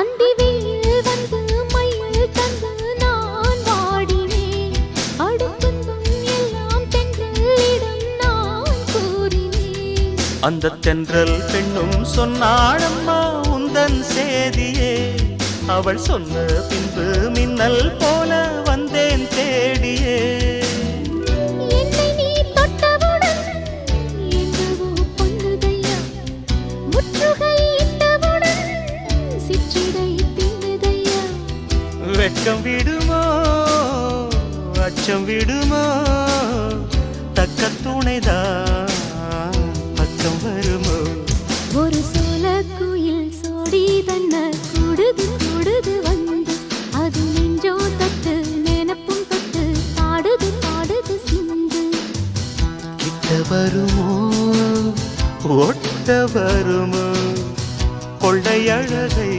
அந்தி வெயில் வந்து மயில் தந்து நான் வாடினேன். அடுத்துந்தும் எல்லாம் தென்றலிடம் நான் கூறினேன். அந்த தென்றல் பெண்ணும் சொன்னாளம்மா உந்தன் சேதியே. அவள் சொன்ன பின்பு மின்னல் போல வெட்கம் விடுமோ? அச்சம் விடுமோ? தக்க துணைதான் பக்கம் வருமோ? ஒரு சோழ குயில் சோடி தன்ன குடுது குடுது வந்து. அது நெஞ்சோ தட்டு நினப்பும் தட்டு பாடுது பாடுது சிந்து. கிட்ட வருமோ? ஒட்ட வருமோ? கொள்ளை அழகை